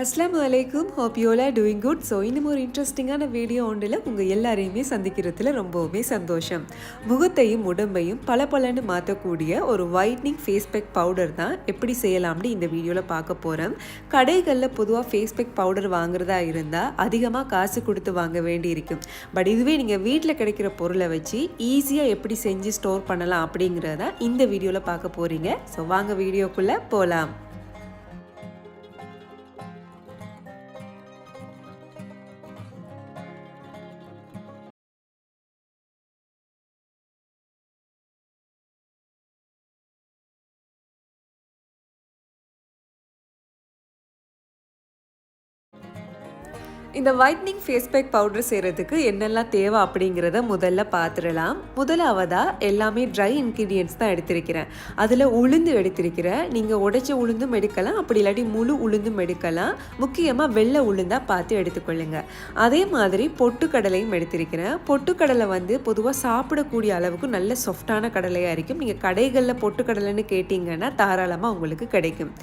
அஸ்லாம் வலைக்கும் hope you all doing good so இன்னும் ஒரு இன்ட்ரெஸ்டிங்கான வீடியோ ஒன்றில் உங்கள் எல்லாரையுமே சந்திக்கிறதுல ரொம்பவுமே சந்தோஷம். முகத்தையும் உடம்பையும் பல பலன்னு மாற்றக்கூடிய ஒரு ஒயிட்னிங் ஃபேஸ் பேக் பவுடர் தான் எப்படி செய்யலாம்னு இந்த வீடியோவில் பார்க்க போகிறோம் கடைகளில் பொதுவாக ஃபேஸ் பேக் பவுடர் வாங்குறதா இருந்தால் அதிகமாக காசு கொடுத்து வாங்க வேண்டி இருக்கும் பட் இதுவே நீங்கள் வீட்டில் கிடைக்கிற பொருளை வச்சு ஈஸியாக எப்படி செஞ்சு ஸ்டோர் பண்ணலாம் அப்படிங்கிறத இந்த வீடியோவில் பார்க்க போகிறீங்க ஸோ வாங்க வீடியோக்குள்ளே போகலாம் இந்த ஒயிட்னிங் ஃபேஸ் பேக் பவுடர் செய்கிறதுக்கு என்னெல்லாம் தேவை அப்படிங்கிறத முதல்ல பார்த்துடலாம் முதலாவதாக எல்லாமே ட்ரை இன்க்ரீடியன்ட்ஸ் தான் எடுத்திருக்கிறேன். அதில் உளுந்து எடுத்திருக்கிறேன். நீங்கள் உடைச்ச உளுந்தும் எடுக்கலாம். அப்படி இல்லாட்டி முழு உளுந்தும் எடுக்கலாம். முக்கியமாக வெள்ளை உளுந்தாக பார்த்து எடுத்துக்கொள்ளுங்க. அதே மாதிரி பொட்டுக்கடலையும் எடுத்திருக்கிறேன். பொட்டுக்கடலை வந்து பொதுவாக சாப்பிடக்கூடிய அளவுக்கு நல்ல சாஃப்டான கடலையாக இருக்கும். நீங்கள் கடைகளில் பொட்டுக்கடலைன்னு கேட்டிங்கன்னா தாராளமாக உங்களுக்கு கிடைக்கும்.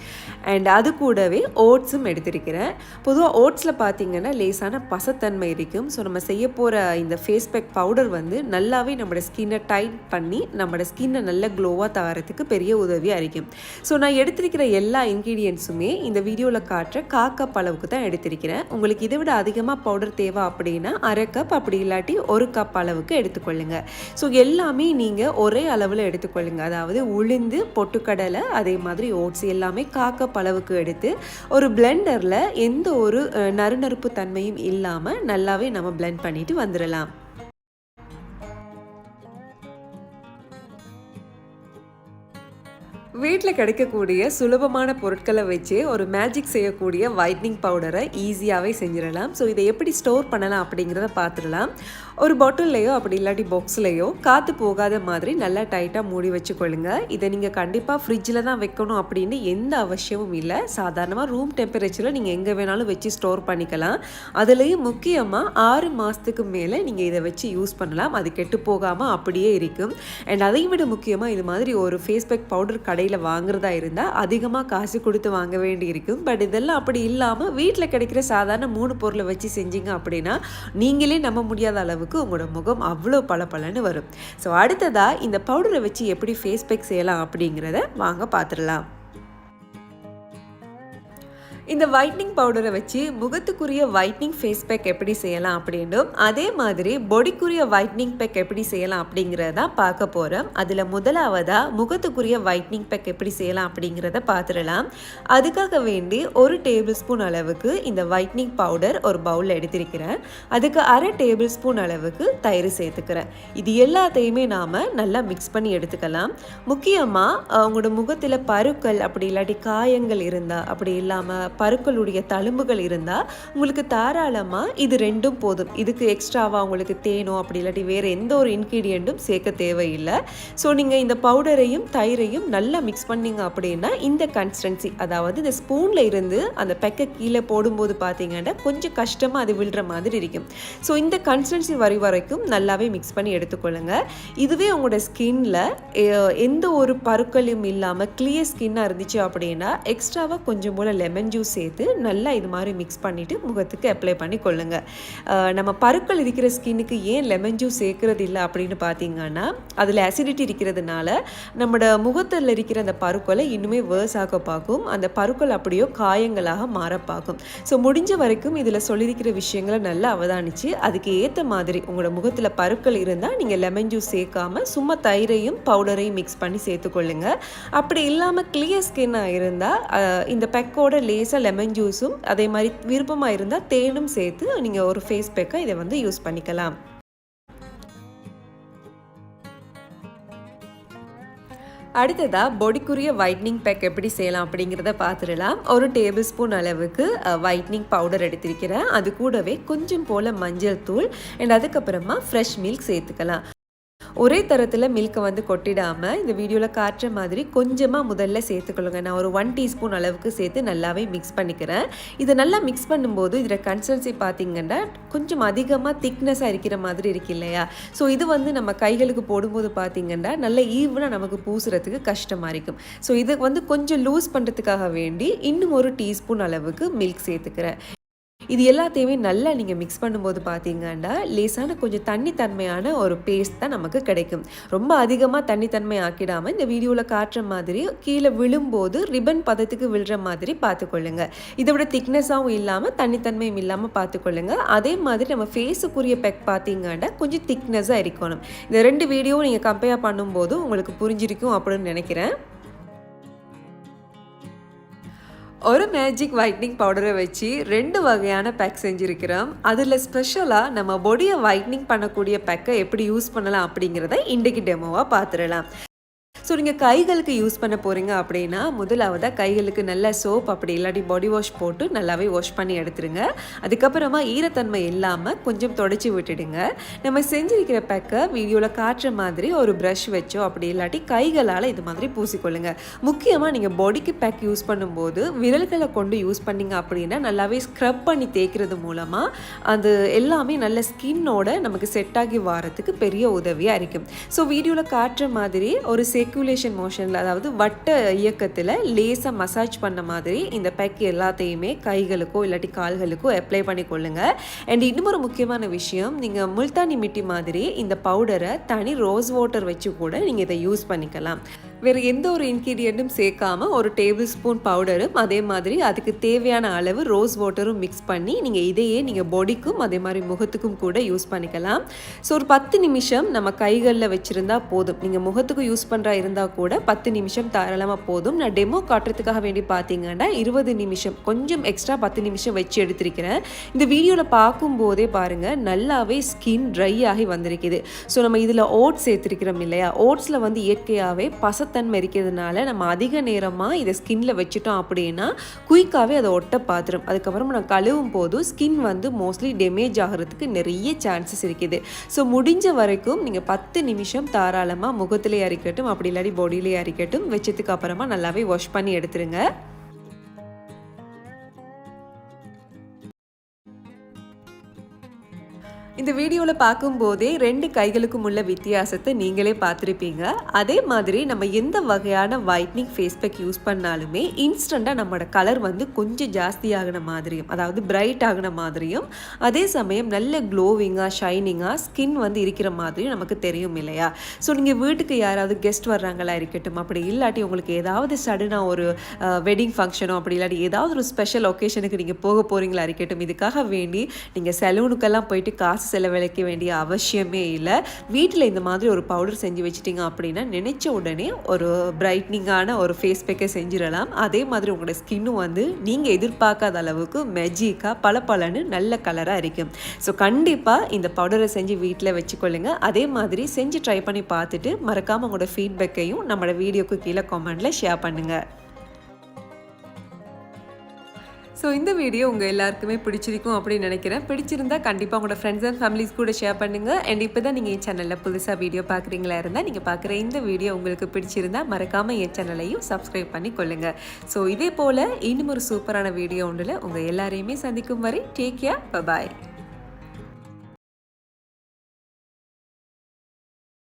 அண்ட் அது கூடவே ஓட்ஸும் எடுத்திருக்கிறேன். பொதுவாக ஓட்ஸில் பார்த்தீங்கன்னா லேசான பசத்தன்மை இருக்கும். ஸோ நம்ம செய்ய போகிற இந்த ஃபேஸ் பேக் பவுடர் வந்து நல்லாவே நம்மளோட ஸ்கின்னை டைட் பண்ணி நம்மளோட ஸ்கின்னை நல்ல க்ளோவாக தரத்துக்கு பெரிய உதவியாக இருக்கும். ஸோ நான் எடுத்திருக்கிற எல்லா இன்க்ரீடியன்ஸுமே இந்த வீடியோவில் காட்டுற கா அளவுக்கு தான் எடுத்திருக்கிறேன். உங்களுக்கு இதை விட அதிகமாக பவுடர் தேவை அப்படின்னா அரை கப் அப்படி இல்லாட்டி ஒரு கப் அளவுக்கு எடுத்துக்கொள்ளுங்க. ஸோ எல்லாமே நீங்கள் ஒரே அளவில் எடுத்துக்கொள்ளுங்க. அதாவது உளுந்து பொட்டுக்கடலை அதே மாதிரி ஓட்ஸ் எல்லாமே கா அளவுக்கு எடுத்து ஒரு பிளெண்டரில் எந்த ஒரு நறுநறுப்பு நறுநறுப்பு தன்மையும் இல்லாமல் நல்லாவே நம்ம பிளெண்ட் பண்ணிட்டு வந்துடலாம் வீட்டில் கிடைக்கக்கூடிய சுலபமான பொருட்களை வச்சு ஒரு மேஜிக் செய்யக்கூடிய ஒயிட்னிங் பவுடரை ஈஸியாகவே செஞ்சிடலாம் ஸோ இதை எப்படி ஸ்டோர் பண்ணலாம் அப்படிங்கிறத பார்த்துடலாம். ஒரு பாட்டில்லையோ அப்படி இல்லாட்டி பாக்ஸ்லையோ காற்று போகாத மாதிரி நல்லா டைட்டாக மூடி வச்சுக்கொள்ளுங்க. இதை நீங்கள் கண்டிப்பாக ஃப்ரிட்ஜில் தான் வைக்கணும் அப்படின்னு எந்த அவசியமும் இல்லை. சாதாரணமாக ரூம் டெம்பரேச்சரில் நீங்கள் எங்கே வேணாலும் வச்சு ஸ்டோர் பண்ணிக்கலாம். அதுலேயும் முக்கியமாக ஆறு மாதத்துக்கு மேலே நீங்கள் இதை வச்சு யூஸ் பண்ணலாம். அது கெட்டு போகாமல் அப்படியே இருக்கும். அண்ட் அதை விட முக்கியமாக இது மாதிரி ஒரு ஃபேஸ் பேக் பவுடர் கடையில் வாங்குறதா இருந்தால் அதிகமாக காசு கொடுத்து வாங்க வேண்டி இருக்கும். பட் இதெல்லாம் அப்படி இல்லாமல் வீட்டில் கிடைக்கிற சாதாரண மூணு பொருளை வச்சு செஞ்சீங்க அப்படின்னா நீங்களே நம்ப முடியாத அளவு அளவுக்கு உங்களோட முகம் அவ்வளோ பளபளன்னு வரும். ஸோ அடுத்ததாக இந்த பவுடரை வச்சு எப்படி ஃபேஸ் பேக் செய்யலாம் அப்படிங்கிறத வாங்க பார்த்துடலாம் இந்த ஒயிட்னிங் பவுடரை வச்சு முகத்துக்குரிய ஒயிட்னிங் ஃபேஸ் பேக் எப்படி செய்யலாம் அப்படின்னும் அதே மாதிரி பொடிக்குரிய ஒயிட்னிங் பேக் எப்படி செய்யலாம் அப்படிங்கிறத பார்க்க போகிறோம் அதில் முதலாவதாக முகத்துக்குரிய ஒயிட்னிங் பேக் எப்படி செய்யலாம் அப்படிங்கிறத பார்த்துடலாம். அதுக்காக வேண்டி ஒரு டேபிள் ஸ்பூன் அளவுக்கு இந்த ஒயிட்னிங் பவுடர் ஒரு பவுலில் எடுத்திருக்கிறேன். அதுக்கு அரை டேபிள் ஸ்பூன் அளவுக்கு தயிர் சேர்த்துக்கிறேன். இது எல்லாத்தையுமே நாம் நல்லா மிக்ஸ் பண்ணி எடுத்துக்கலாம். முக்கியமாக அவங்களோட முகத்தில் பருக்கள் அப்படி இல்லாட்டி காயங்கள் இருந்தால் அப்படி இல்லாமல் பருக்களுடைய தழும்புகள் இருந்தால் உங்களுக்கு தாராளமாக இது ரெண்டும் போதும். இதுக்கு எக்ஸ்ட்ராவாக உங்களுக்கு தேனோ அப்படி இல்லாட்டி வேறு எந்த ஒரு இன்க்ரீடியண்ட்டும் சேர்க்க தேவையில்லை. ஸோ நீங்கள் இந்த பவுடரையும் தயிரையும் நல்லா மிக்ஸ் பண்ணீங்க அப்படின்னா இந்த கன்சிஸ்டன்சி அதாவது இந்த ஸ்பூனில் இருந்து அந்த பெக்க கீழே போடும்போது பார்த்தீங்கன்னா கொஞ்சம் கஷ்டமாக அது விழுற மாதிரி இருக்கும். ஸோ இந்த கன்சிஸ்டன்சி வரை வரைக்கும் நல்லாவே மிக்ஸ் பண்ணி எடுத்துக்கொள்ளுங்க. இதுவே உங்களோட ஸ்கின்ல எந்த ஒரு பருக்களும் இல்லாமல் கிளியர் ஸ்கின்னாக இருந்துச்சு அப்படின்னா எக்ஸ்ட்ராவாக கொஞ்சம் போல் லெமன் ஜூஸ் சேர்த்து நல்லா இது மாதிரி மிக்ஸ் பண்ணிவிட்டு முகத்துக்கு அப்ளை பண்ணி கொள்ளுங்க. நம்ம பருக்கள் இருக்கிற ஸ்கின்னுக்கு ஏன் லெமன் ஜூஸ் சேர்க்கறது இல்லை அப்படின்னு பார்த்தீங்கன்னா அதில் அசிடிட்டி இருக்கிறதுனால நம்மளோட முகத்தில் இருக்கிற அந்த பருக்களை இன்னுமே வேர்ஸ் ஆக பார்க்கும். அந்த பருக்கள் அப்படியோ காயங்களாக மாற பார்க்கும். ஸோ முடிஞ்ச வரைக்கும் இதில் சொல்லியிருக்கிற விஷயங்களை நல்லா அவதானிச்சு அதுக்கு ஏற்ற மாதிரி உங்களோட முகத்தில் பருக்கள் இருந்தால் நீங்கள் லெமன் ஜூஸ் சேர்க்காம சும்மா தயிரையும் பவுடரையும் மிக்ஸ் பண்ணி சேர்த்துக்கொள்ளுங்க அப்படி இல்லாமல் கிளியர் ஸ்கின்னாக இருந்தால் இந்த பெக்கோட லேசாக லெமன் ஜூஸும் அதே மாதிரி விருப்பமாக இருந்தால் தேனும் சேர்த்து நீங்கள் ஒரு ஃபேஸ் பேக்கை இதை வந்து யூஸ் பண்ணிக்கலாம். அடுத்ததாக பொடிக்குரிய ஒயிட்னிங் பேக் எப்படி செய்யலாம் அப்படிங்கிறத பார்த்துடலாம். ஒரு டேபிள் ஸ்பூன் அளவுக்கு ஒயிட்னிங் பவுடர் எடுத்திருக்கிறேன். அது கூடவே கொஞ்சம் போல் மஞ்சள் தூள் அண்ட் அதுக்கப்புறமா ஃப்ரெஷ் மில்க் சேர்த்துக்கலாம். ஒரே தரத்தில் மில்கை வந்து கொட்டிடாமல் இந்த வீடியோவில் காட்டுற மாதிரி கொஞ்சமாக முதல்ல சேர்த்துக்கொள்ளுங்க. நான் ஒரு ஒன் டீஸ்பூன் அளவுக்கு சேர்த்து நல்லாவே மிக்ஸ் பண்ணிக்கிறேன். இதை நல்லா மிக்ஸ் பண்ணும்போது இதில் கன்சிஸ்டன்சி பார்த்தீங்கன்னா கொஞ்சம் அதிகமாக திக்னஸாக இருக்கிற மாதிரி இருக்கு இல்லையா? ஸோ இது வந்து நம்ம கைகளுக்கு போடும்போது பார்த்தீங்கன்னா நல்ல ஈவனாக நமக்கு பூசுறதுக்கு கஷ்டமாக இருக்கும். ஸோ இது வந்து கொஞ்சம் லூஸ் பண்ணுறதுக்காக வேண்டி இன்னும் ஒரு டீஸ்பூன் அளவுக்கு மில்க் சேர்த்துக்கிறேன். இது எல்லாத்தையுமே நல்லா நீங்கள் மிக்ஸ் பண்ணும்போது பார்த்தீங்கன்னா லேசான கொஞ்சம் தண்ணி தன்மையான ஒரு பேஸ்ட் தான் நமக்கு கிடைக்கும். ரொம்ப அதிகமாக தண்ணி தன்மை ஆக்கிடாமல் இந்த வீடியோவில் காட்டுற மாதிரி கீழே விழும்போது ரிப்பன் பதத்துக்கு விழுற மாதிரி பார்த்துக்கொள்ளுங்க இதை விட திக்னஸாகவும் இல்லாமல் தண்ணித்தன்மையும் இல்லாமல் பார்த்துக்கொள்ளுங்க அதே மாதிரி நம்ம ஃபேஸுக்குரிய பெக் பார்த்தீங்கன்னா கொஞ்சம் திக்னஸாக இருக்கணும். இந்த ரெண்டு வீடியோவும் நீங்கள் கம்பேர் பண்ணும்போது உங்களுக்கு புரிஞ்சிருக்கும் அப்படின்னு நினைக்கிறேன். ஒரு மேஜிக் ஒயிட்னிங் பவுடரை வச்சு ரெண்டு வகையான பேக் செஞ்சுருக்கிறோம். அதில் ஸ்பெஷலாக நம்ம பொடியை ஒயிட்னிங் பண்ணக்கூடிய பேக்கை எப்படி யூஸ் பண்ணலாம் அப்படிங்கிறத இன்றைக்கு டெமோவாக பார்த்துடலாம். ஸோ நீங்கள் கைகளுக்கு யூஸ் பண்ண போகிறீங்க அப்படின்னா முதலாவதாக கைகளுக்கு நல்ல சோப் அப்படி இல்லாட்டி பாடி வாஷ் போட்டு நல்லாவே வாஷ் பண்ணி எடுத்துருங்க. அதுக்கப்புறமா ஈரத்தன்மை இல்லாமல் கொஞ்சம் தொடச்சி விட்டுடுங்க. நம்ம செஞ்சிருக்கிற பேக்கை வீடியோவில் காட்டுற மாதிரி ஒரு ப்ரஷ் வச்சோ அப்படி இல்லாட்டி கைகளால் இது மாதிரி பூசிக்கொள்ளுங்க. முக்கியமாக நீங்கள் பாடிக்கு பேக் யூஸ் பண்ணும்போது விரல்களை கொண்டு யூஸ் பண்ணீங்க அப்படின்னா நல்லாவே ஸ்க்ரப் பண்ணி தேய்க்கிறது மூலமாக அது எல்லாமே நல்ல ஸ்கின்னோட நமக்கு செட் ஆகி வாரத்துக்கு பெரிய உதவியாக இருக்கும். ஸோ வீடியோவில் காட்டுற மாதிரி ஒரு செக் சர்க்குலேஷன் மோஷனில் அதாவது வட்ட இயக்கத்தில் லேசாக மசாஜ் பண்ண மாதிரி இந்த பேக் எல்லாத்தையுமே கைகளுக்கோ இல்லாட்டி கால்களுக்கோ அப்ளை பண்ணி கொள்ளுங்கள் அண்ட் இன்னும் ஒரு முக்கியமான விஷயம் நீங்கள் முல்தானி மிட்டி மாதிரி இந்த பவுடரை தனி ரோஸ் வாட்டர் வச்சு கூட நீங்கள் இதை யூஸ் பண்ணிக்கலாம். வேறு எந்த ஒரு இன்க்ரீடியண்ட்டும் சேர்க்காம ஒரு டேபிள் ஸ்பூன் பவுடரும் அதே மாதிரி அதுக்கு தேவையான அளவு ரோஸ் வாட்டரும் மிக்ஸ் பண்ணி நீங்கள் இதையே நீங்கள் பொடிக்கும் அதே மாதிரி முகத்துக்கும் கூட யூஸ் பண்ணிக்கலாம். ஸோ ஒரு பத்து நிமிஷம் நம்ம கைகளில் வச்சுருந்தா போதும். நீங்கள் முகத்துக்கு யூஸ் பண்ணுறா இருந்தால் கூட பத்து நிமிஷம் தாராளமாக போதும். நான் டெமோ காட்டுறதுக்காக வேண்டி பார்த்தீங்கன்னா இருபது நிமிஷம் கொஞ்சம் எக்ஸ்ட்ரா பத்து நிமிஷம் வச்சு எடுத்திருக்கிறேன். இந்த வீடியோவில் பார்க்கும்போதே பாருங்கள் நல்லாவே ஸ்கின் ட்ரை ஆகி வந்திருக்குது. ஸோ நம்ம இதில் ஓட்ஸ் சேர்த்துருக்கிறோம் இல்லையா? ஓட்ஸில் வந்து இயற்கையாகவே பச ஈரத்தன்மை இருக்கிறதுனால நம்ம அதிக நேரமாக இதை ஸ்கின்ல வச்சுட்டோம் அப்படின்னா குயிக்காகவே அதை ஒட்ட பார்த்துரும் அதுக்கப்புறம் நான் கழுவும் போது ஸ்கின் வந்து மோஸ்ட்லி டேமேஜ் ஆகிறதுக்கு நிறைய சான்சஸ் இருக்குது. ஸோ முடிஞ்ச வரைக்கும் நீங்கள் பத்து நிமிஷம் தாராளமாக முகத்திலே அரிக்கட்டும் அப்படி இல்லாட்டி பாடியிலே அரிக்கட்டும் வச்சதுக்கு அப்புறமா நல்லாவே வாஷ் பண்ணி எடுத்துருங்க. இந்த வீடியோவில் பார்க்கும்போதே ரெண்டு கைகளுக்கும் உள்ள வித்தியாசத்தை நீங்களே பார்த்துருப்பீங்க. அதே மாதிரி நம்ம எந்த வகையான ஒயிட்னிங் ஃபேஸ் பேக் யூஸ் பண்ணாலுமே இன்ஸ்டண்ட்டாக நம்மளோட கலர் வந்து கொஞ்சம் ஜாஸ்தி ஆகின மாதிரியும் அதாவது பிரைட் ஆகின மாதிரியும் அதே சமயம் நல்ல க்ளோவிங்காக ஷைனிங்காக ஸ்கின் வந்து இருக்கிற மாதிரியும் நமக்கு தெரியும் இல்லையா? ஸோ நீங்கள் வீட்டுக்கு யாராவது கெஸ்ட் வர்றாங்களா இருக்கட்டும் அப்படி இல்லாட்டி உங்களுக்கு ஏதாவது சடனாக ஒரு வெட்டிங் ஃபங்க்ஷனோ அப்படி இல்லாட்டி ஏதாவது ஒரு ஸ்பெஷல் ஒகேஷனுக்கு நீங்கள் போக போகிறீங்களா இருக்கட்டும் இதுக்காக வேண்டி நீங்கள் செலூனுக்கெல்லாம் போயிட்டு காசு காசு செலவழிக்க வேண்டிய அவசியமே இல்லை. வீட்டில் இந்த மாதிரி ஒரு பவுடர் செஞ்சு வச்சிட்டிங்க அப்படின்னா நினச்ச உடனே ஒரு பிரைட்னிங்கான ஒரு ஃபேஸ் பேக்கை செஞ்சிடலாம். அதே மாதிரி உங்களோட ஸ்கின்னும் வந்து நீங்கள் எதிர்பார்க்காத அளவுக்கு மெஜிக்காக பல பலன்னு நல்ல கலராக இருக்கும் ஸோ கண்டிப்பாக இந்த பவுடரை செஞ்சு வீட்டில் வச்சுக்கொள்ளுங்க. அதே மாதிரி செஞ்சு ட்ரை பண்ணி பார்த்துட்டு மறக்காமல் உங்களோட ஃபீட்பேக்கையும் நம்மளோட வீடியோக்கு கீழே கமெண்ட்டில் ஷேர் பண்ணுங்கள் ஸோ இந்த வீடியோ உங்கள் எல்லாருக்குமே பிடிச்சிருக்கும் அப்படின்னு நினைக்கிறேன். பிடிச்சிருந்தா கண்டிப்பாக உங்களோட ஃப்ரெண்ட்ஸ் அண்ட் ஃபேமிலிஸ் கூட ஷேர் பண்ணுங்கள் அண்ட் இப்போ தான் நீங்கள் என் சேனலில் புதுசாக வீடியோ பார்க்குறீங்களா இருந்தால் நீங்கள் பார்க்குற இந்த வீடியோ உங்களுக்கு பிடிச்சிருந்தா மறக்காமல் என் சேனலையும் சப்ஸ்கிரைப் பண்ணி கொள்ளுங்கள் ஸோ இதே போல் இன்னும் ஒரு சூப்பரான வீடியோ ஒன்றில் உங்கள் எல்லாரையுமே சந்திக்கும் வரை டேக் கேர் பாய்